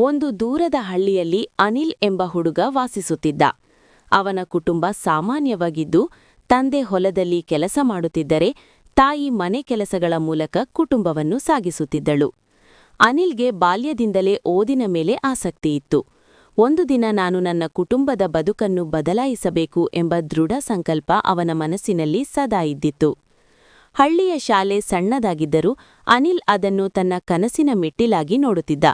ಒಂದು ದೂರದ ಹಳ್ಳಿಯಲ್ಲಿ ಅನಿಲ್ ಎಂಬ ಹುಡುಗ ವಾಸಿಸುತ್ತಿದ್ದ. ಅವನ ಕುಟುಂಬ ಸಾಮಾನ್ಯವಾಗಿದ್ದು, ತಂದೆ ಹೊಲದಲ್ಲಿ ಕೆಲಸ ಮಾಡುತ್ತಿದ್ದರೆ ತಾಯಿ ಮನೆ ಕೆಲಸಗಳ ಮೂಲಕ ಕುಟುಂಬವನ್ನು ಸಾಗಿಸುತ್ತಿದ್ದಳು. ಅನಿಲ್ಗೆ ಬಾಲ್ಯದಿಂದಲೇ ಓದಿನ ಮೇಲೆ ಆಸಕ್ತಿಯಿತ್ತು ಒಂದು ದಿನ ನಾನು ನನ್ನ ಕುಟುಂಬದ ಬದುಕನ್ನು ಬದಲಾಯಿಸಬೇಕು ಎಂಬ ದೃಢ ಸಂಕಲ್ಪ ಅವನ ಮನಸ್ಸಿನಲ್ಲಿ ಸದಾ ಇದ್ದಿತ್ತು. ಹಳ್ಳಿಯ ಶಾಲೆ ಸಣ್ಣದಾಗಿದ್ದರೂ ಅನಿಲ್ ಅದನ್ನು ತನ್ನ ಕನಸಿನ ಮೆಟ್ಟಿಲಾಗಿ ನೋಡುತ್ತಿದ್ದ.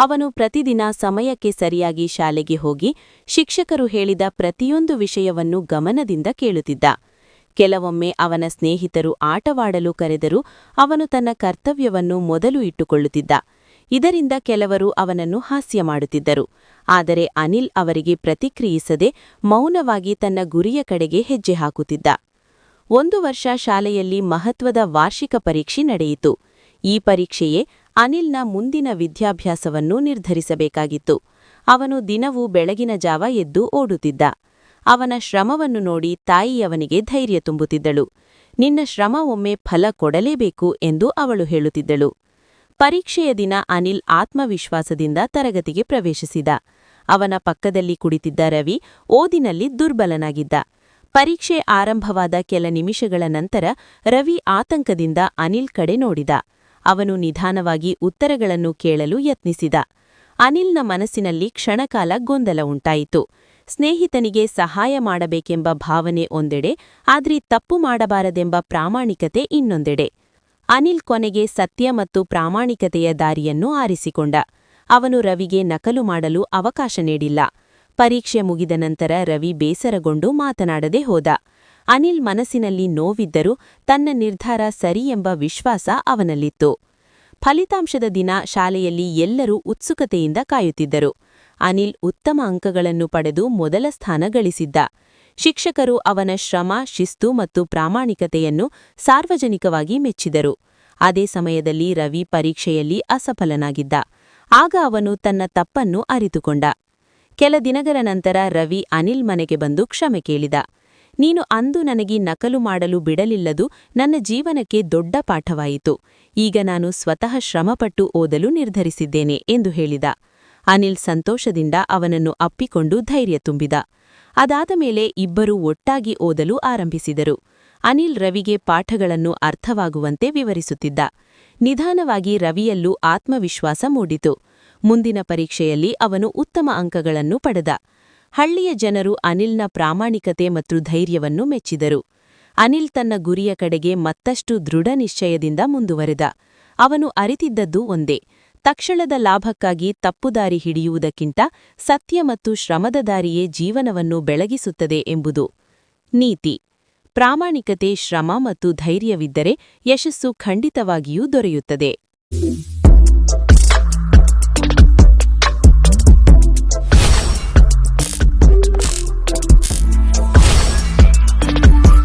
ಅವನು ಪ್ರತಿದಿನ ಸಮಯಕ್ಕೆ ಸರಿಯಾಗಿ ಶಾಲೆಗೆ ಹೋಗಿ ಶಿಕ್ಷಕರು ಹೇಳಿದ ಪ್ರತಿಯೊಂದು ವಿಷಯವನ್ನು ಗಮನದಿಂದ ಕೇಳುತ್ತಿದ್ದ. ಕೆಲವೊಮ್ಮೆ ಅವನ ಸ್ನೇಹಿತರು ಆಟವಾಡಲು ಕರೆದರೂ ಅವನು ತನ್ನ ಕರ್ತವ್ಯವನ್ನು ಮೊದಲು ಇಟ್ಟುಕೊಳ್ಳುತ್ತಿದ್ದ. ಇದರಿಂದ ಕೆಲವರು ಅವನನ್ನು ಹಾಸ್ಯ ಮಾಡುತ್ತಿದ್ದರು. ಆದರೆ ಅನಿಲ್ ಅವರಿಗೆ ಪ್ರತಿಕ್ರಿಯಿಸದೆ ಮೌನವಾಗಿ ತನ್ನ ಗುರಿಯ ಕಡೆಗೆ ಹೆಜ್ಜೆ ಹಾಕುತ್ತಿದ್ದ. ಒಂದು ವರ್ಷ ಶಾಲೆಯಲ್ಲಿ ಮಹತ್ವದ ವಾರ್ಷಿಕ ಪರೀಕ್ಷೆ ನಡೆಯಿತು. ಈ ಪರೀಕ್ಷೆಯೇ ಅನಿಲ್ನ ಮುಂದಿನ ವಿದ್ಯಾಭ್ಯಾಸವನ್ನು ನಿರ್ಧರಿಸಬೇಕಾಗಿತ್ತು. ಅವನು ದಿನವೂ ಬೆಳಗಿನ ಜಾವ ಎದ್ದು ಓಡುತ್ತಿದ್ದ. ಅವನ ಶ್ರಮವನ್ನು ನೋಡಿ ತಾಯಿ ಅವನಿಗೆ ಧೈರ್ಯ ತುಂಬುತ್ತಿದ್ದಳು. ನಿನ್ನ ಶ್ರಮ ಒಮ್ಮೆ ಫಲ ಕೊಡಲೇಬೇಕು ಎಂದು ಅವಳು ಹೇಳುತ್ತಿದ್ದಳು. ಪರೀಕ್ಷೆಯ ದಿನ ಅನಿಲ್ ಆತ್ಮವಿಶ್ವಾಸದಿಂದ ತರಗತಿಗೆ ಪ್ರವೇಶಿಸಿದ. ಅವನ ಪಕ್ಕದಲ್ಲಿ ಕುಳಿತಿದ್ದ ರವಿ ಓದಿನಲ್ಲಿ ದುರ್ಬಲನಾಗಿದ್ದ. ಪರೀಕ್ಷೆ ಆರಂಭವಾದ ಕೆಲ ನಿಮಿಷಗಳ ನಂತರ ರವಿ ಆತಂಕದಿಂದ ಅನಿಲ್ ಕಡೆ ನೋಡಿದ. ಅವನು ನಿಧಾನವಾಗಿ ಉತ್ತರಗಳನ್ನು ಕೇಳಲು ಯತ್ನಿಸಿದ. ಅನಿಲ್ನ ಮನಸ್ಸಿನಲ್ಲಿ ಕ್ಷಣಕಾಲ ಗೊಂದಲ ಉಂಟಾಯಿತು. ಸ್ನೇಹಿತನಿಗೆ ಸಹಾಯ ಮಾಡಬೇಕೆಂಬ ಭಾವನೆ ಒಂದೆಡೆ, ಆದ್ರೆ ತಪ್ಪು ಮಾಡಬಾರದೆಂಬ ಪ್ರಾಮಾಣಿಕತೆ ಇನ್ನೊಂದೆಡೆ. ಅನಿಲ್ ಕೊನೆಗೆ ಸತ್ಯ ಮತ್ತು ಪ್ರಾಮಾಣಿಕತೆಯ ದಾರಿಯನ್ನು ಆರಿಸಿಕೊಂಡ. ಅವನು ರವಿಗೆ ನಕಲು ಮಾಡಲು ಅವಕಾಶ ನೀಡಿಲ್ಲ. ಪರೀಕ್ಷೆ ಮುಗಿದ ನಂತರ ರವಿ ಬೇಸರಗೊಂಡು ಮಾತನಾಡದೆ ಹೋದ. ಅನಿಲ್ ಮನಸ್ಸಿನಲ್ಲಿ ನೋವಿದ್ದರೂ ತನ್ನ ನಿರ್ಧಾರ ಸರಿ ಎಂಬ ವಿಶ್ವಾಸ ಅವನಲ್ಲಿತ್ತು. ಫಲಿತಾಂಶದ ದಿನ ಶಾಲೆಯಲ್ಲಿ ಎಲ್ಲರೂ ಉತ್ಸುಕತೆಯಿಂದ ಕಾಯುತ್ತಿದ್ದರು. ಅನಿಲ್ ಉತ್ತಮ ಅಂಕಗಳನ್ನು ಪಡೆದು ಮೊದಲ ಸ್ಥಾನ ಗಳಿಸಿದ್ದ. ಶಿಕ್ಷಕರು ಅವನ ಶ್ರಮ, ಶಿಸ್ತು ಮತ್ತು ಪ್ರಾಮಾಣಿಕತೆಯನ್ನು ಸಾರ್ವಜನಿಕವಾಗಿ ಮೆಚ್ಚಿದರು. ಅದೇ ಸಮಯದಲ್ಲಿ ರವಿ ಪರೀಕ್ಷೆಯಲ್ಲಿ ಅಸಫಲನಾಗಿದ್ದ. ಆಗ ಅವನು ತನ್ನ ತಪ್ಪನ್ನು ಅರಿತುಕೊಂಡ. ಕೆಲ ದಿನಗಳ ನಂತರ ರವಿ ಅನಿಲ್ ಮನೆಗೆ ಬಂದು ಕ್ಷಮೆ ಕೇಳಿದ. ನೀನು ಅಂದು ನನಗೆ ನಕಲು ಮಾಡಲು ಬಿಡಲಿಲ್ಲದು, ನನ್ನ ಜೀವನಕ್ಕೆ ದೊಡ್ಡ ಪಾಠವಾಯಿತು. ಈಗ ನಾನು ಸ್ವತಃ ಶ್ರಮಪಟ್ಟು ಓದಲು ನಿರ್ಧರಿಸಿದ್ದೇನೆ ಎಂದು ಹೇಳಿದ. ಅನಿಲ್ ಸಂತೋಷದಿಂದ ಅವನನ್ನು ಅಪ್ಪಿಕೊಂಡು ಧೈರ್ಯ ತುಂಬಿದ. ಅದಾದ ಮೇಲೆ ಇಬ್ಬರೂ ಒಟ್ಟಾಗಿ ಓದಲು ಆರಂಭಿಸಿದರು. ಅನಿಲ್ ರವಿಗೆ ಪಾಠಗಳನ್ನು ಅರ್ಥವಾಗುವಂತೆ ವಿವರಿಸುತ್ತಿದ್ದ. ನಿಧಾನವಾಗಿ ರವಿಯಲ್ಲೂ ಆತ್ಮವಿಶ್ವಾಸ ಮೂಡಿತು. ಮುಂದಿನ ಪರೀಕ್ಷೆಯಲ್ಲಿ ಅವನು ಉತ್ತಮ ಅಂಕಗಳನ್ನು ಪಡೆದ. ಹಳ್ಳಿಯ ಜನರು ಅನಿಲ್ನ ಪ್ರಾಮಾಣಿಕತೆ ಮತ್ತು ಧೈರ್ಯವನ್ನು ಮೆಚ್ಚಿದರು. ಅನಿಲ್ ತನ್ನ ಗುರಿಯ ಕಡೆಗೆ ಮತ್ತಷ್ಟು ದೃಢ ನಿಶ್ಚಯದಿಂದ ಮುಂದುವರೆದ. ಅವನು ಅರಿತಿದ್ದದ್ದು ಒಂದೇ, ತಕ್ಷಣದ ಲಾಭಕ್ಕಾಗಿ ತಪ್ಪುದಾರಿ ಹಿಡಿಯುವುದಕ್ಕಿಂತ ಸತ್ಯ ಮತ್ತು ಶ್ರಮದ ದಾರಿಯೇ ಜೀವನವನ್ನು ಬೆಳಗಿಸುತ್ತದೆ ಎಂಬುದು. ನೀತಿ, ಪ್ರಾಮಾಣಿಕತೆ, ಶ್ರಮ ಮತ್ತು ಧೈರ್ಯವಿದ್ದರೆ ಯಶಸ್ಸು ಖಂಡಿತವಾಗಿಯೂ ದೊರೆಯುತ್ತದೆ.